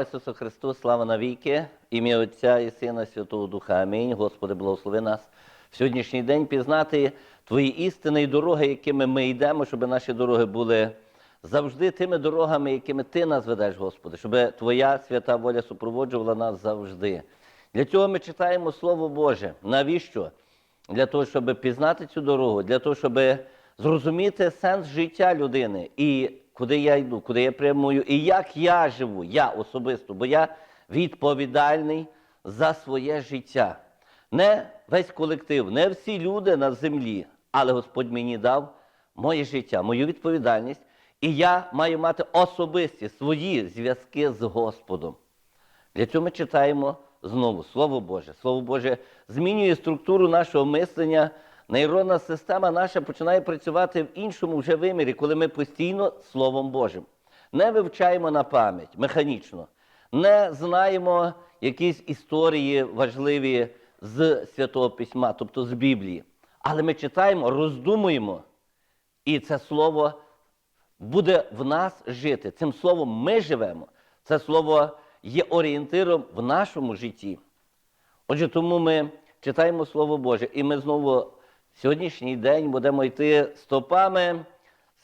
Слава Ісусу Христу, слава навіки, ім'я Отця і Сина Святого Духа. Амінь. Господи, благослови нас в сьогоднішній день пізнати Твої істини і дороги, якими ми йдемо, щоб наші дороги були завжди тими дорогами, якими Ти нас ведеш, Господи, щоб Твоя свята воля супроводжувала нас завжди. Для цього ми читаємо Слово Боже. Навіщо? Для того, щоб пізнати цю дорогу, для того, щоб зрозуміти сенс життя людини і куди я йду, куди я прямую, і як я живу, я особисто, бо я відповідальний за своє життя. Не весь колектив, не всі люди на землі, але Господь мені дав моє життя, мою відповідальність, і я маю мати особисті свої зв'язки з Господом. Для цього ми читаємо знову Слово Боже. Слово Боже змінює структуру нашого мислення. Нейронна система наша починає працювати в іншому вже вимірі, коли ми постійно Словом Божим. Не вивчаємо на пам'ять механічно, не знаємо якісь історії важливі з Святого Письма, тобто з Біблії. Але ми читаємо, роздумуємо, і це слово буде в нас жити. Цим словом ми живемо. Це слово є орієнтиром в нашому житті. Отже, тому ми читаємо Слово Боже, і ми знову сьогоднішній день будемо йти стопами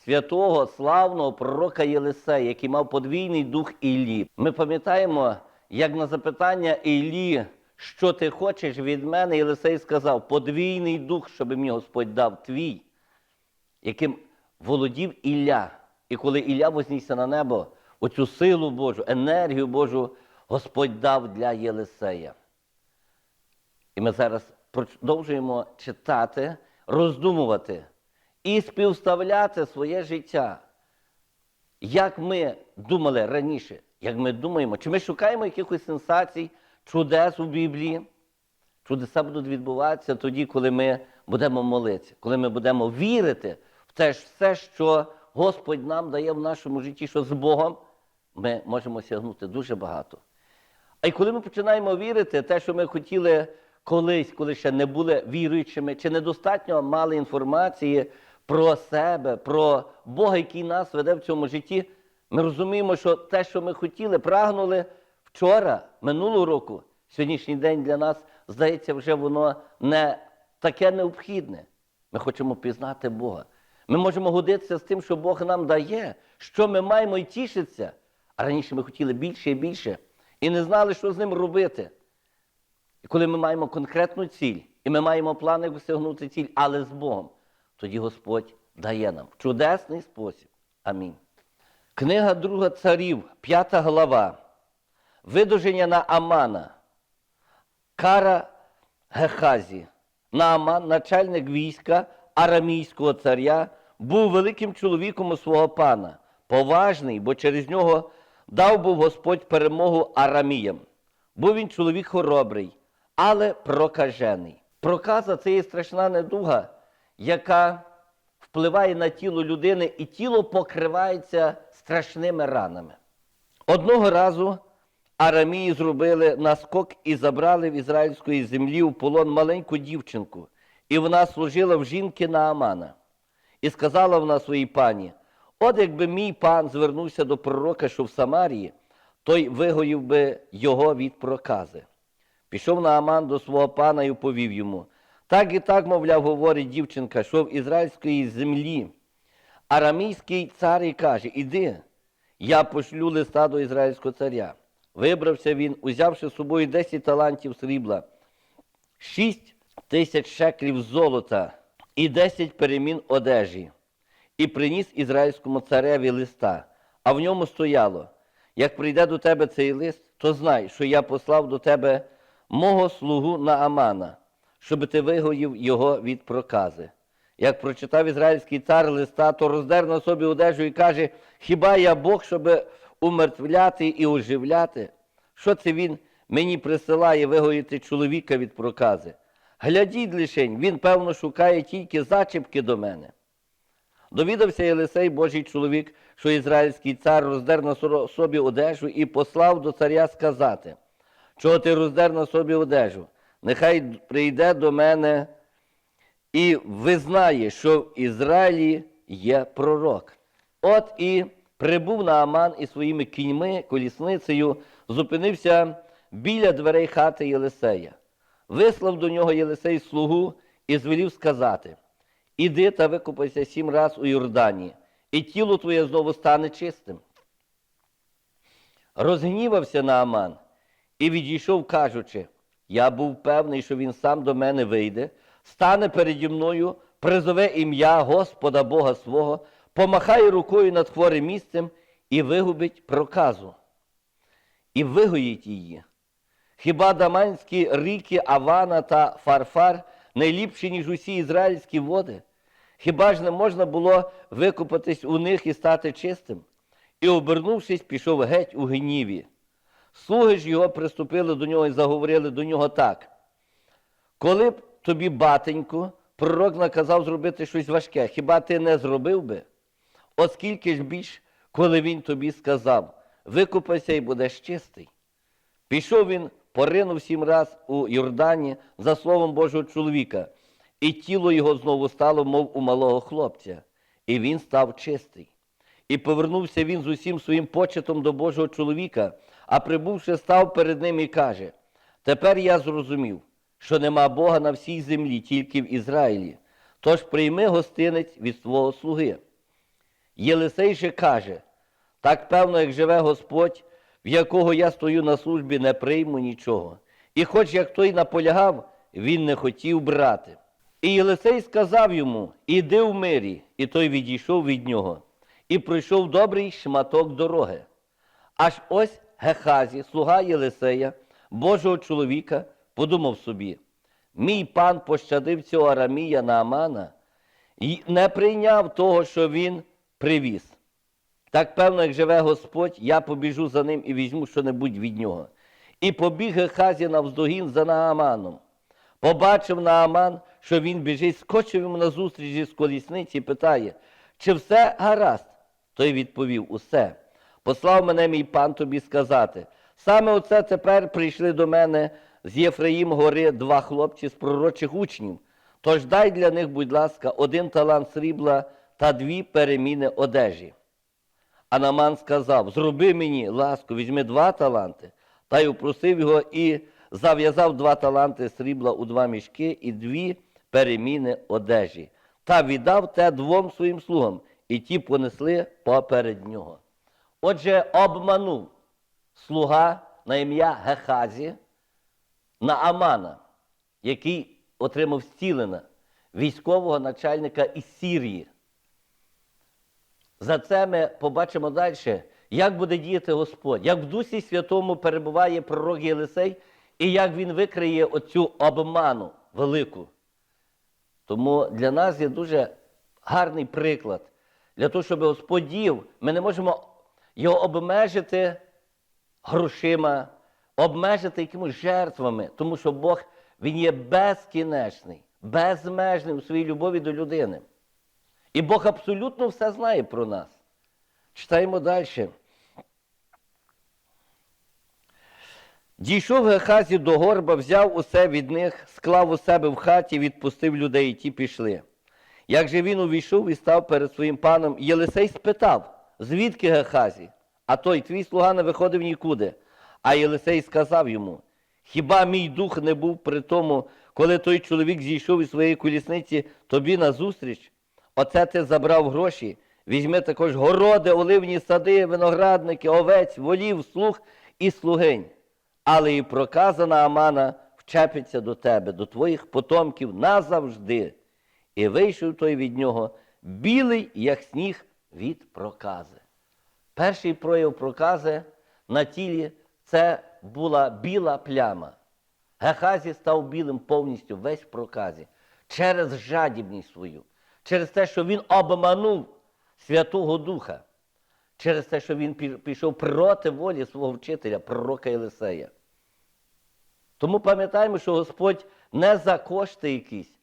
святого славного пророка Єлисея, який мав подвійний дух Іллі. Ми пам'ятаємо, як на запитання Іллі, що ти хочеш від мене, Єлисей сказав, подвійний дух, щоб мені Господь дав твій, яким володів Ілля. І коли Ілля вознісся на небо, оцю силу Божу, енергію Божу Господь дав для Єлисея. І ми зараз продовжуємо читати, роздумувати і співставляти своє життя. Як ми думали раніше, як ми думаємо, чи ми шукаємо якихось сенсацій, чудес у Біблії? Чудеса будуть відбуватися тоді, коли ми будемо молитися, коли ми будемо вірити в те ж все, що Господь нам дає в нашому житті, що з Богом ми можемо сягнути дуже багато. А й коли ми починаємо вірити, те, що ми хотіли колись, коли ще не були віруючими, чи недостатньо мали інформації про себе, про Бога, який нас веде в цьому житті, ми розуміємо, що те, що ми хотіли, прагнули вчора, минулого року, сьогоднішній день для нас, здається, вже воно не таке необхідне. Ми хочемо пізнати Бога. Ми можемо годитися з тим, що Бог нам дає, що ми маємо і тішитися. А раніше ми хотіли більше і більше і не знали, що з ним робити. І коли ми маємо конкретну ціль, і ми маємо плани досягнути ціль, але з Богом, тоді Господь дає нам в чудесний спосіб. Амінь. Книга Друга царів, п'ята глава. Видуження на Амана. Кара Гехазі. Нааман, начальник війська арамійського царя, був великим чоловіком у свого пана, поважний, бо через нього дав був Господь перемогу араміям. Був він чоловік хоробрий, але прокажений. Проказа це є страшна недуга, яка впливає на тіло людини, і тіло покривається страшними ранами. Одного разу арамії зробили наскок і забрали в ізраїльської землі в полон маленьку дівчинку, і вона служила в жінки Наамана. І сказала вона своїй пані: От якби мій пан звернувся до пророка, що в Самарії, той вигоїв би його від прокази. Пішов Нааман до свого пана і повів йому. Так і так, мовляв, говорить дівчинка, що в ізраїльської землі. Арамійський цар і каже: Іди, я пошлю листа до ізраїльського царя. Вибрався він, узявши з собою 10 талантів срібла, 6 тисяч шеклів золота і 10 перемін одежі, і приніс ізраїльському цареві листа, а в ньому стояло: як прийде до тебе цей лист, то знай, що я послав до тебе мого слугу Наамана, щоб ти вигоїв його від прокази. Як прочитав ізраїльський цар листа, то роздер на собі одежу і каже: Хіба я Бог, щоб умертвляти і оживляти? Що це він мені присилає вигоїти чоловіка від прокази? Глядіть лишень, він, певно, шукає тільки зачіпки до мене. Довідався Єлисей, Божий чоловік, що ізраїльський цар роздер на собі одежу і послав до царя сказати, чого ти роздер на собі одежу? Нехай прийде до мене і визнає, що в Ізраїлі є пророк. От і прибув Нааман із своїми кіньми, колісницею зупинився біля дверей хати Єлисея. Вислав до нього Єлисей слугу і звелів сказати: Іди та викупайся сім раз у Йордані, і тіло твоє знову стане чистим. Розгнівався Нааман і відійшов, кажучи: Я був певний, що він сам до мене вийде, стане переді мною, призове ім'я Господа Бога свого, помахає рукою над хворим місцем і вигубить проказу, і вигоїть її. Хіба даманські ріки Авана та Фарфар не ліпші, ніж усі ізраїльські води? Хіба ж не можна було викупатись у них і стати чистим? І, обернувшись, пішов геть у гніві. Слуги ж його приступили до нього і заговорили до нього так. Коли б тобі, батенько, пророк наказав зробити щось важке, хіба ти не зробив би? Оскільки ж більш, коли він тобі сказав, викупайся і будеш чистий. Пішов він, поринув сім раз у Йордані за словом Божого чоловіка, і тіло його знову стало, мов у малого хлопця, і він став чистий. І повернувся він з усім своїм почетом до Божого чоловіка, а прибувши, став перед ним і каже: Тепер я зрозумів, що нема Бога на всій землі, тільки в Ізраїлі. Тож прийми гостинець від свого слуги. Єлисей же каже: так певно, як живе Господь, в якого я стою на службі, не прийму нічого. І хоч як той наполягав, він не хотів брати. І Єлисей сказав йому: Іди в мирі, і той відійшов від нього, і пройшов добрий шматок дороги. Аж ось Гехазі, слуга Єлисея, Божого чоловіка, подумав собі: мій пан пощадив цього Арамія Наамана і не прийняв того, що він привіз. Так певно, як живе Господь, я побіжу за ним і візьму що-небудь від нього. І побіг Гехазі навздогін за Нааманом. Побачив Нааман, що він біжить, скочив йому назустріч із колісниці і питає, чи все гаразд? Той відповів: Усе. Послав мене мій пан тобі сказати. Саме оце тепер прийшли до мене з Єфраїм гори два хлопці з пророчих учнів. Тож дай для них, будь ласка, один талант срібла та дві переміни одежі. А Наман сказав: Зроби мені ласку, візьми два таланти, та й упросив його і зав'язав два таланти срібла у два мішки і дві переміни одежі, та віддав те двом своїм слугам, і ті понесли поперед нього. Отже, обманув слуга на ім'я Гехазі на Амана, який отримав зцілення військового начальника із Сірії. За це ми побачимо далі, як буде діяти Господь, як в Дусі Святому перебуває пророк Єлисей і як він викриє оцю обману велику. Тому для нас є дуже гарний приклад. Для того, щоб Господь діяв, ми не можемо його обмежити грошима, обмежити якимось жертвами, тому що Бог Він є безкінечний, безмежний у своїй любові до людини. І Бог абсолютно все знає про нас. Читаємо далі. Дійшов Гехазі до горба, взяв усе від них, склав у себе в хаті, відпустив людей, і ті пішли. Як же він увійшов і став перед своїм паном, Єлисей спитав, звідки Гехазі? А той твій слуга не виходив нікуди. А Єлисей сказав йому: Хіба мій дух не був при тому, коли той чоловік зійшов із своєї колісниці тобі назустріч? Оце ти забрав гроші, візьми також городи, оливні сади, виноградники, овець, волів, слуг і слугинь. Але і проказана Амана вчепиться до тебе, до твоїх потомків назавжди. І вийшов той від нього білий, як сніг від прокази. Перший прояв прокази на тілі це була біла пляма. Гехазі став білим повністю весь в проказі через жадібність свою, через те, що він обманув Святого Духа, через те, що він пішов проти волі свого вчителя, пророка Єлисея. Тому пам'ятаємо, що Господь не за кошти якісь,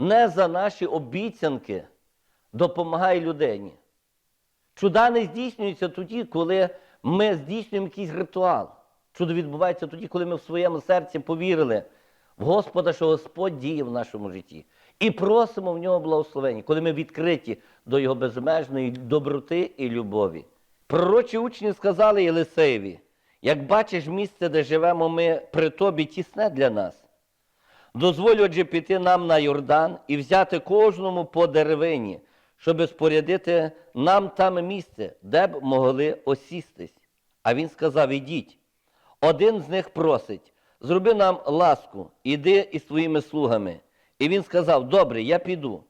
не за наші обіцянки допомагає людині. Чуда не здійснюються тоді, коли ми здійснюємо якийсь ритуал. Чудо відбувається тоді, коли ми в своєму серці повірили в Господа, що Господь діє в нашому житті. І просимо в нього благословення, коли ми відкриті до Його безмежної доброти і любові. Пророчі учні сказали Єлисеєві, Як бачиш місце, де живемо ми при тобі, тісне для нас. Дозволь, отже, піти нам на Йордан і взяти кожному по деревині, щоби спорядити нам там місце, де б могли осістись. А він сказав: Ідіть. Один з них просить, зроби нам ласку, іди із своїми слугами. І він сказав: Добре, я піду.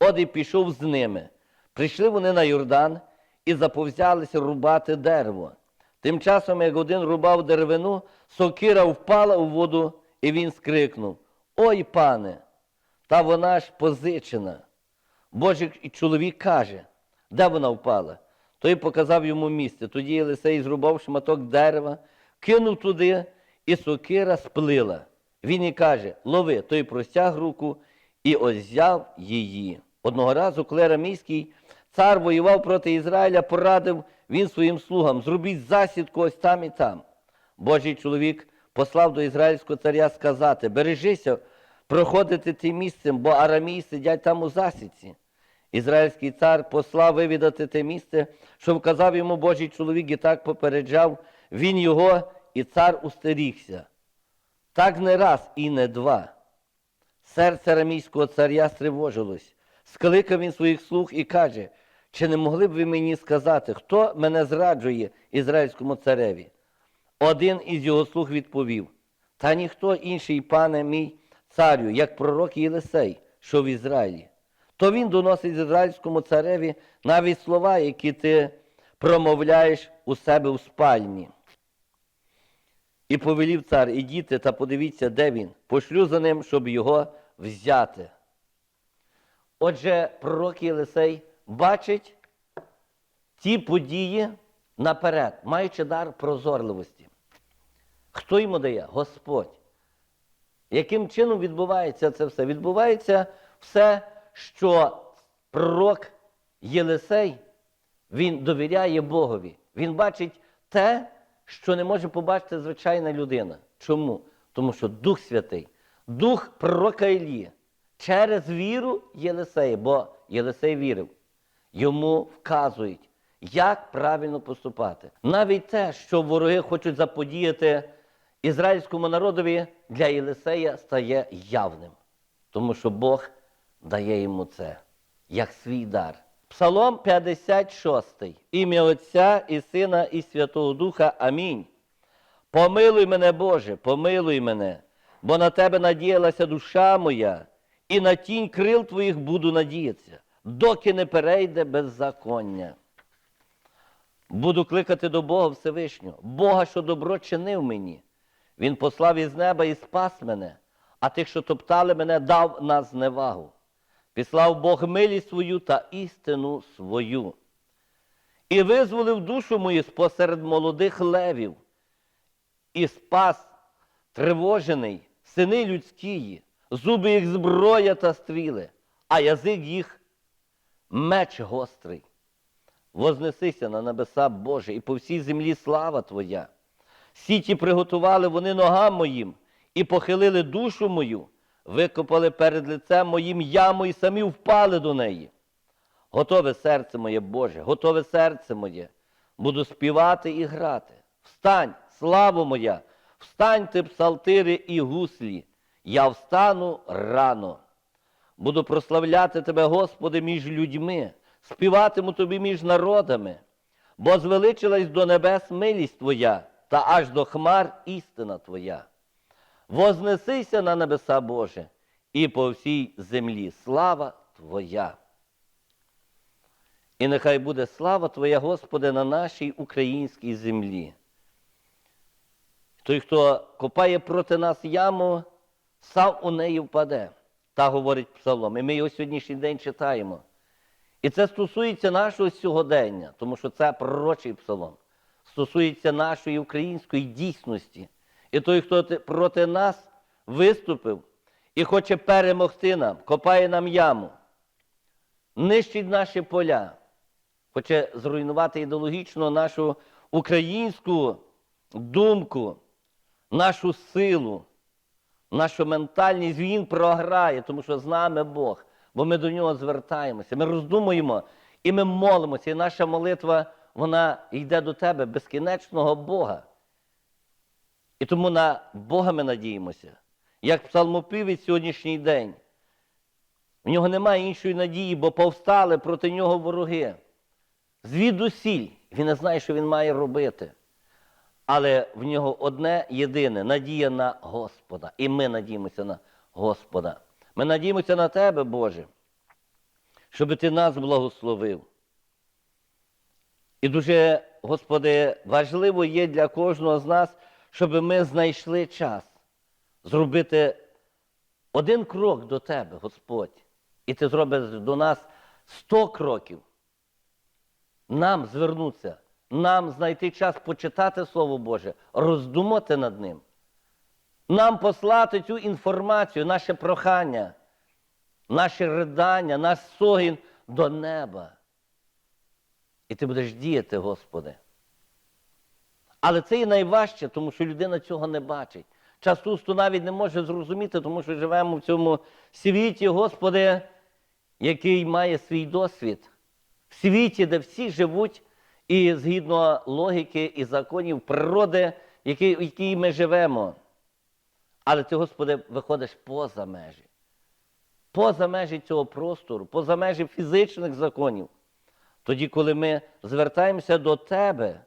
От і пішов з ними. Прийшли вони на Йордан і заповзялися рубати дерево. Тим часом, як один рубав деревину, сокира впала у воду, і він скрикнув: Ой, пане, та вона ж позичена. Божий чоловік каже, де вона впала? Той показав йому місце. Тоді Єлисей зрубав шматок дерева, кинув туди, і сокира сплила. Він і каже: Лови, той простяг руку і озяв її. Одного разу, коли Арамійський цар воював проти Ізраїля, порадив він своїм слугам: зробіть засідку ось там і там. Божий чоловік послав до ізраїльського царя сказати: Бережися проходити тим місцем, бо арамії сидять там у засідці. Ізраїльський цар послав вивідати те місце, що вказав йому Божий чоловік і так попереджав він його, і цар устерігся. Так не раз і не два. Серце рамійського царя стривожилось. Скликав він своїх слуг і каже, чи не могли б ви мені сказати, хто мене зраджує ізраїльському цареві? Один із його слуг відповів, та ніхто інший, пане мій царю, як пророк Єлисей, що в Ізраїлі. То він доносить ізраїльському цареві навіть слова, які ти промовляєш у себе у спальні. І повелів цар, ідіть та подивіться, де він. Пошлю за ним, щоб його взяти. Отже, пророк Єлисей бачить ті події наперед, маючи дар прозорливості. Хто йому дає? Господь. Яким чином відбувається це все? Відбувається все, що пророк Єлисей, він довіряє Богові. Він бачить те, що не може побачити звичайна людина. Чому? Тому що Дух Святий, Дух пророка Ілії через віру Єлисея, бо Єлисей вірив, йому вказують, як правильно поступати. Навіть те, що вороги хочуть заподіяти ізраїльському народові, для Єлисея стає явним, тому що Бог дає йому це як свій дар. Псалом 56. Ім'я Отця і Сина, і Святого Духа. Амінь. Помилуй мене, Боже, помилуй мене, бо на тебе надіялася душа моя, і на тінь крил твоїх буду надіятися, доки не перейде беззаконня. Буду кликати до Бога Всевишнього, Бога, що добро чинив мені. Він послав із неба і спас мене, а тих, що топтали мене, дав на зневагу. Післав Бог милість свою та істину свою. І визволив душу мою спосеред молодих левів, і спас тривожений, сини людські, зуби їх зброя та стріли, а язик їх меч гострий. Вознесися на небеса Боже, і по всій землі слава Твоя. Сіті приготували вони ногам моїм і похилили душу мою, викопали перед лицем моїм яму і самі впали до неї. Готове серце моє Боже, готове серце моє, буду співати і грати. Встань, слава моя, встаньте псалтири і гуслі, я встану рано. Буду прославляти Тебе, Господи, між людьми, співатиму Тобі між народами, бо звеличилась до небес милість Твоя, та аж до хмар істина Твоя. Вознесися на небеса Боже, і по всій землі слава Твоя. І нехай буде слава Твоя, Господи, на нашій українській землі. Той, хто копає проти нас яму, сам у неї впаде. Так говорить Псалом. І ми його сьогоднішній день читаємо. І це стосується нашого сьогодення, тому що це пророчий псалом. Стосується нашої української дійсності. І той, хто проти нас виступив і хоче перемогти нам, копає нам яму, нищить наші поля, хоче зруйнувати ідеологічно нашу українську думку, нашу силу, нашу ментальність, він програє, тому що з нами Бог, бо ми до нього звертаємося, ми роздумуємо і ми молимося. І наша молитва, вона йде до тебе, безкінечного Бога, І тому на Бога ми надіємося. Як псалмопівець сьогоднішній день. В нього немає іншої надії, бо повстали проти нього вороги. Звідусіль. Він не знає, що він має робити. Але в нього одне єдине надія на Господа. І ми надіємося на Господа. Ми надіємося на Тебе, Боже, щоб Ти нас благословив. І дуже, Господи, важливо є для кожного з нас, щоб ми знайшли час зробити один крок до Тебе, Господь. І Ти зробиш до нас сто кроків. Нам звернутися, нам знайти час почитати Слово Боже, роздумати над ним. Нам послати цю інформацію, наше прохання, наше ридання, наш согін до неба. І ти будеш діяти, Господи. Але це і найважче, тому що людина цього не бачить. Частусто навіть не може зрозуміти, тому що живемо в цьому світі, Господи, який має свій досвід. В світі, де всі живуть і згідно логіки і законів природи, які- в якій ми живемо. Але ти, Господи, виходиш поза межі. Поза межі цього простору, поза межі фізичних законів. Тоді, коли ми звертаємося до Тебе,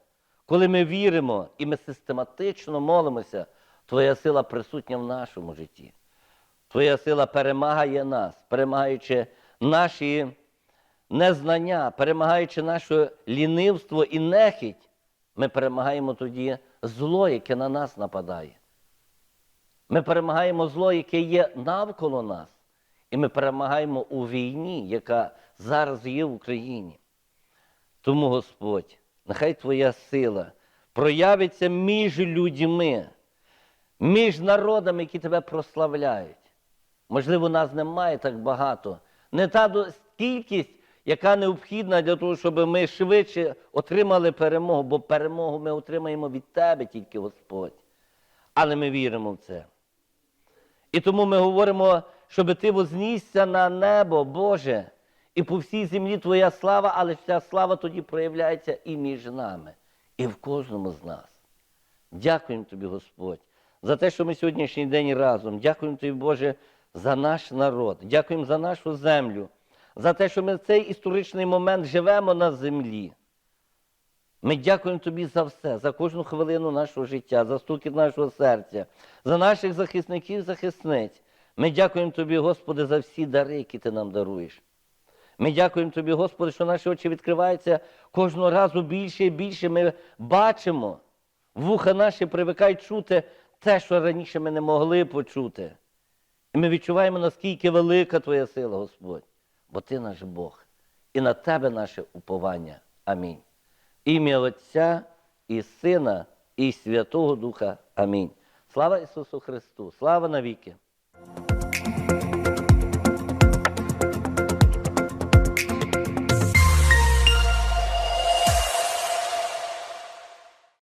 коли ми віримо і ми систематично молимося, Твоя сила присутня в нашому житті. Твоя сила перемагає нас, перемагаючи наші незнання, перемагаючи наше лінивство і нехідь, ми перемагаємо тоді зло, яке на нас нападає. Ми перемагаємо зло, яке є навколо нас. І ми перемагаємо у війні, яка зараз є в Україні. Тому, Господь, нехай Твоя сила проявиться між людьми, між народами, які тебе прославляють. Можливо, нас немає так багато. Не та кількість, яка необхідна для того, щоб ми швидше отримали перемогу, бо перемогу ми отримаємо від Тебе тільки, Господь. Але ми віримо в це. І тому ми говоримо, щоб ти вознісся на небо, Боже, і по всій землі Твоя слава, але ця слава тоді проявляється і між нами, і в кожному з нас. Дякуємо Тобі, Господь, за те, що ми сьогоднішній день разом. Дякуємо Тобі, Боже, за наш народ. Дякуємо за нашу землю, за те, що ми в цей історичний момент живемо на землі. Ми дякуємо Тобі за все, за кожну хвилину нашого життя, за стукіт нашого серця, за наших захисників, захисниць. Ми дякуємо Тобі, Господи, за всі дари, які Ти нам даруєш. Ми дякуємо Тобі, Господи, що наші очі відкриваються кожного разу більше і більше. Ми бачимо, вуха наші привикають чути те, що раніше ми не могли почути. І ми відчуваємо, наскільки велика Твоя сила, Господь, бо Ти наш Бог, і на Тебе наше уповання. Амінь. Ім'я Отця і Сина, і Святого Духа. Амінь. Слава Ісусу Христу! Слава навіки!